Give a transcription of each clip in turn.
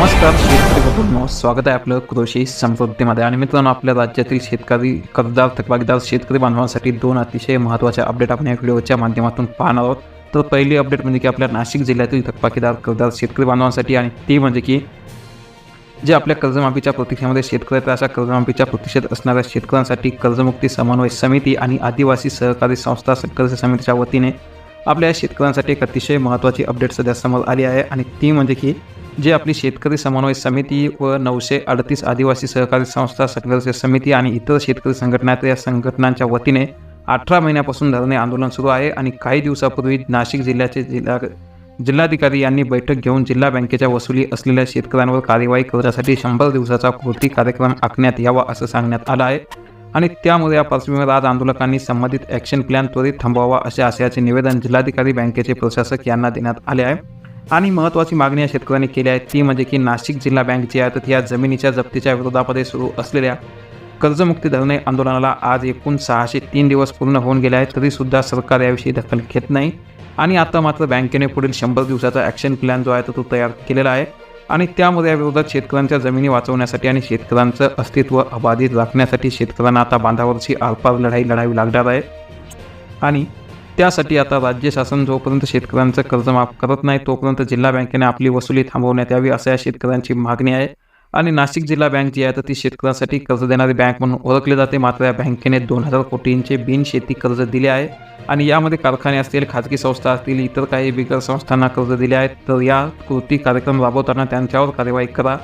नमस्कार शेतकरी बंधूंनो स्वागत आहे आपलं कृषी समृद्धीमध्ये. आणि मित्रांनो आपल्या राज्यातील शेतकरी कर्जदार थकबाकीदार शेतकरी बांधवांसाठी दोन अतिशय महत्त्वाच्या अपडेट आपण या व्हिडिओच्या माध्यमातून पाहणार आहोत. तर पहिली अपडेट म्हणजे की आपल्या नाशिक जिल्ह्यातील थकबाकीदार कर्जदार शेतकरी बांधवांसाठी आणि ती म्हणजे की जे आपल्या कर्जमाफीच्या प्रतीक्षेमध्ये शेतकरी अशा कर्जमाफीच्या प्रतीक्षेत असणाऱ्या शेतकऱ्यांसाठी कर्जमुक्ती समन्वय समिती आणि आदिवासी सहकारी संस्था कर्ज समितीच्या वतीने आपल्या शेतकऱ्यांसाठी एक अतिशय महत्त्वाची अपडेट सध्या समोर आली आहे. आणि ती म्हणजे की जे आपली शेतकरी समन्वय समिती व नऊशे अडतीस आदिवासी सहकारी संस्था संघर्ष समिती आणि इतर शेतकरी संघटना या संघटनांच्या वतीने अठरा महिन्यापासून धरणे आंदोलन सुरू आहे आणि काही दिवसापूर्वी नाशिक जिल्ह्याचे जिल्हा जिल्हाधिकारी यांनी बैठक घेऊन जिल्हा बँकेच्या वसुली असलेल्या शेतकऱ्यांवर कार्यवाही करण्यासाठी शंभर दिवसाचा कृती कार्यक्रम आखण्यात यावा असं सांगण्यात आलं आहे. आणि त्यामुळे या पार्श्वभूमीवर आज आंदोलकांनी संबंधित ॲक्शन प्लॅन त्वरित थांबवावा अशा आशयाचे निवेदन जिल्हाधिकारी बँकेचे प्रशासक यांना देण्यात आले आहे. आणि महत्त्वाची मागणी या शेतकऱ्यांनी केली आहे ती म्हणजे की नाशिक जिल्हा बँक जी आहे तर या जमिनीच्या जप्तीच्या विरोधामध्ये सुरू असलेल्या कर्जमुक्ती धरणे आंदोलनाला आज एकूण सहाशे तीन दिवस पूर्ण होऊन गेले आहेत तरीसुद्धा सरकार याविषयी दखल घेत नाही. आणि आता मात्र बँकेने पुढील शंभर दिवसाचा ॲक्शन प्लॅन जो आहे तो तो तयार केलेला आहे. आणि त्यामध्ये या विरोधात शेतकऱ्यांच्या जमिनी वाचवण्यासाठी आणि शेतकऱ्यांचं अस्तित्व अबाधित राखण्यासाठी शेतकऱ्यांना आता बांधावरची आरपार लढाई लढावी लागणार आहे. आणि त्यासाठी आता राज्य शासन जोपर्यंत शेतकऱ्यांचं कर्ज माफ करत नाही तोपर्यंत जिल्हा बँकेने आपली वसुली थांबवण्यात यावी असं या शेतकऱ्यांची मागणी आहे. आणि नाशिक जिल्हा बँक जी आहे तर ती शेतकऱ्यांसाठी कर्ज देणारी बँक म्हणून ओळखली जाते. मात्र या बँकेने दोन हजार कोटींचे बिनशेती कर्ज दिले आहे. आणि यामध्ये कारखाने असतील खाजगी संस्था असतील इतर काही बिगर संस्थांना कर्ज दिले आहेत. तर या कृती कार्यक्रम राबवताना त्यांच्यावर कार्यवाही करा.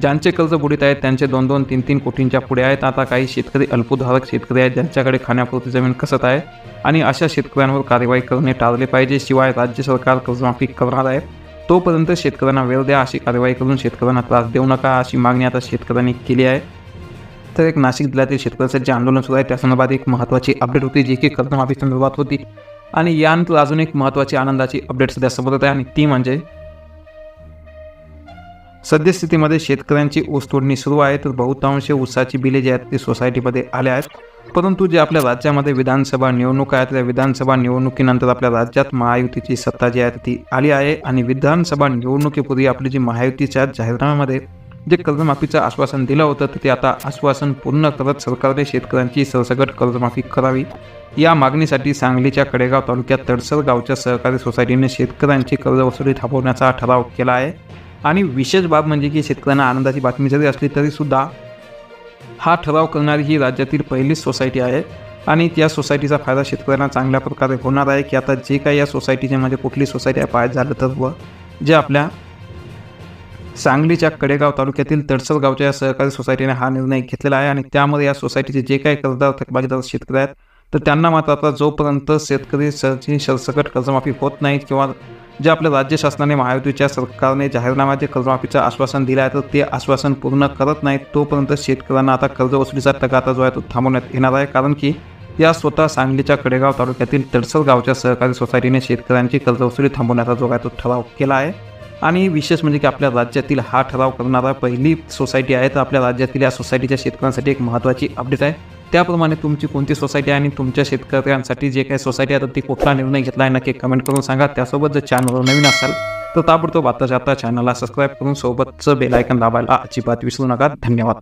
ज्यांचे कर्ज बुडीत आहेत त्यांचे दोन दोन तीन तीन कोटींच्या पुढे आहेत. आता काही शेतकरी अल्पधारक शेतकरी आहेत ज्यांच्याकडे खाण्यापुरती जमीन कसत आहे आणि अशा शेतकऱ्यांवर कार्यवाही करणे टाळले पाहिजे. शिवाय राज्य सरकार कर्जमाफी करणार आहे. तोपर्यंत शेतकऱ्यांना वेळ द्या अशी कार्यवाही करून शेतकऱ्यांना त्रास देऊ नका अशी मागणी आता शेतकऱ्यांनी केली आहे. तर एक नाशिक जिल्ह्यातील शेतकऱ्यांचं जे आंदोलन सुरू आहे त्या संदर्भात एक महत्त्वाची अपडेट होती जी की कर्जमाफी संदर्भात होती. आणि यानंतर अजून एक महत्त्वाची आनंदाची अपडेट सध्या समोर आहे आणि ती म्हणजे सद्यस्थितीमध्ये शेतकऱ्यांची ऊसतोडणी सुरू आहे तर बहुतांश ऊसाची बिले जी आहेत ती सोसायटीमध्ये आल्या आहेत. परंतु जे आपल्या राज्यामध्ये विधानसभा निवडणूक आहेत त्या विधानसभा निवडणुकीनंतर आपल्या राज्यात महायुतीची सत्ता जी आहे ती आली आहे. आणि विधानसभा निवडणुकीपूर्वी आपली जी महायुतीच्या जाहीरनाम्यामध्ये जे कर्जमाफीचं आश्वासन दिलं होतं तर ते आता आश्वासन पूर्ण करत सरकारने शेतकऱ्यांची सरसकट कर्जमाफी करावी. या मागणीसाठी सांगलीच्या कडेगाव तालुक्यात तडसर गावच्या सहकारी सोसायटीने शेतकऱ्यांची कर्जवसुली थांबवण्याचा ठराव केला आहे. आणि विशेष बाब म्हणजे की शेतकऱ्यांना आनंदाची बातमी जरी असली तरीसुद्धा हा ठराव करणारी ही राज्यातील पहिलीच सोसायटी आहे. आणि त्या सोसायटीचा फायदा शेतकऱ्यांना चांगल्या प्रकारे होणार आहे की आता जे काही या सोसायटीचे म्हणजे कुठली सोसायटी आहे पाहायचं झालं तर व जे आपल्या सांगलीच्या कडेगाव तालुक्यातील तडसर गावच्या या सहकारी सोसायटीने हा निर्णय घेतलेला आहे. आणि त्यामध्ये या सोसायटीचे जे काही कर्जदार थकबाकीदार शेतकरी आहेत तर त्यांना मात्र आता जोपर्यंत शेतकरी सरची सरसकट कर्जमाफी होत नाहीत किंवा जे आपल्या राज्य शासनाने महायुतीच्या सरकारने जाहीरनाम्याचे कर्जमाफीचं आश्वासन दिलं आहे तर ते आश्वासन पूर्ण करत नाही तोपर्यंत शेतकऱ्यांना आता कर्जवसुलीचा तगाता जो आहे तो थांबवण्यात येणार आहे. कारण की या स्वतः सांगलीच्या कडेगाव तालुक्यातील तडसर गावच्या सहकारी सोसायटीने शेतकऱ्यांची कर्जवसुली थांबवण्याचा जो आहे तो ठराव केला आहे. आणि विशेष म्हणजे की आपल्या राज्यातील हा ठराव करणारा पहिली सोसायटी आहे तर आपल्या राज्यातील या सोसायटीच्या शेतकऱ्यांसाठी एक महत्त्वाची अपडेट आहे. त्याप्रमाणे तुमची कोणती सोसायटी आहे आणि तुमच्या शेतकऱ्यांसाठी जे काही सोसायटी आहे तर ती कुठला निर्णय घेतला आहे नक्की कमेंट करून सांगा. त्यासोबत जर चॅनलवर नवीन असाल तर ताबडतोब आताच्या आता चॅनलला सबस्क्राईब करून सोबतचं बेल आयकन दाबायला अजिबात विसरू नका. धन्यवाद.